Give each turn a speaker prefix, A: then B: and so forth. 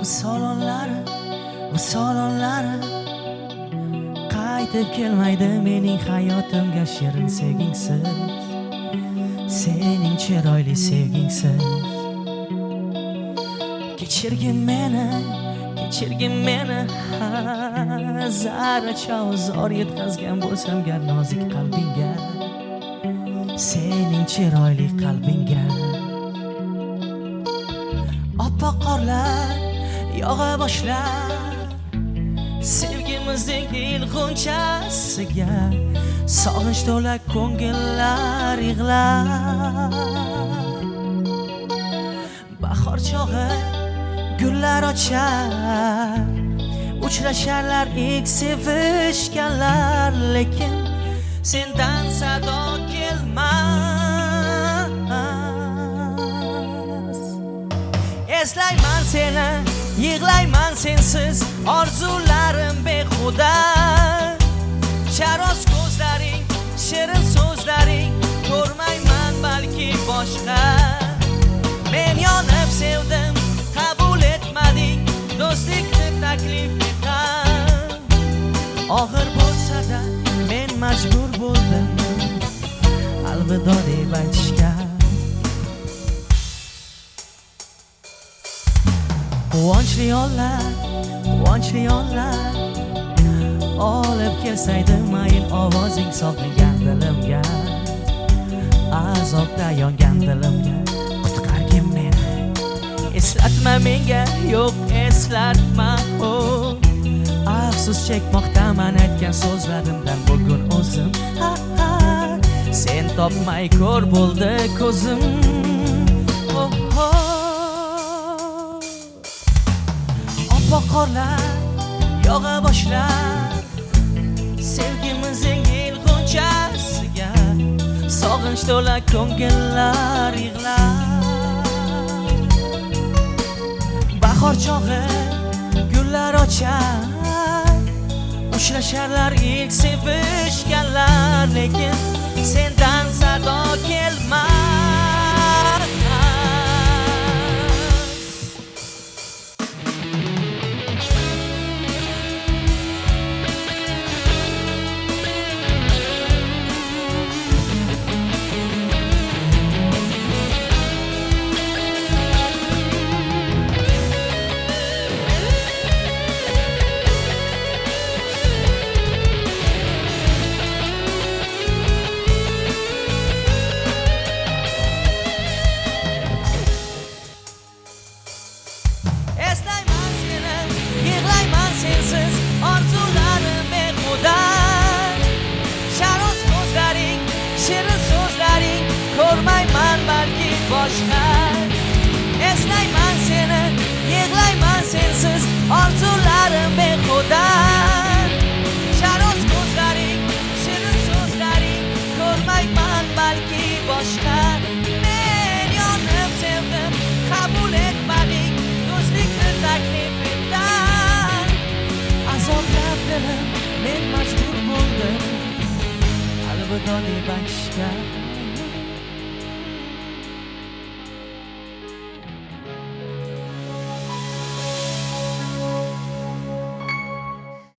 A: bu salonlari bu salonlari qaytib kelmaydi mening hayotimga shirin sevgingsiz sening chiroyli sevgingsiz kechirgin meni kechirgin meni zarracha ozor yetkazgan bo'lsam gar nozik qalbingga sening chiroyli qalbingga oppoq qorlar yog'a boshlar. Sevgimizning ilg'unchasiga sog'inch to'la ko'ngillar yig'lar. Bahor chog'i gullar ochar uchrasharlar ilk sevishganlar lekin sendan sado kelmas. Eslayman seni. Yig'layman sensiz orzularim behuda. Charos ko'zlaring shirin so'zlaring ko'rmayman balki boshqa. Men yonib sevdim qabul etmading do'stlikni taklif etam og'ir bo'lsa-da men majbur bo'ldim. Alvido deb aytishga quvonchli onlar quvonchli onlar olib kelsaydi mayin ovozing sog'ingan dilimga azobda yongan dilimga qutqargin meni eslatma menga yo'q eslatma o. Afsus chekmoqdaman aytgan so'zlarimdan bugun o'zim. Sen topmay ko'r bo'ldi ko'zim. Oppoq qorlar yog'a boshlar. Sevgimizning il g'unchasiga sog'inch to'la ko'ngillar yig'lar. Bahor chog'i gullar ochar. Uchrasharlar ilk sevishganlar lekin sen aşklar Esneymen seni, yığlaymen sensiz Arzularım ben xudan Şaroz gözlerin, şirin sözlerin Görmeymen belki başka Ben yanım sevdim, kabul etmedin Gözlüklü teklifimden Azoblandım, ben mecbur buldum Alvida diye başka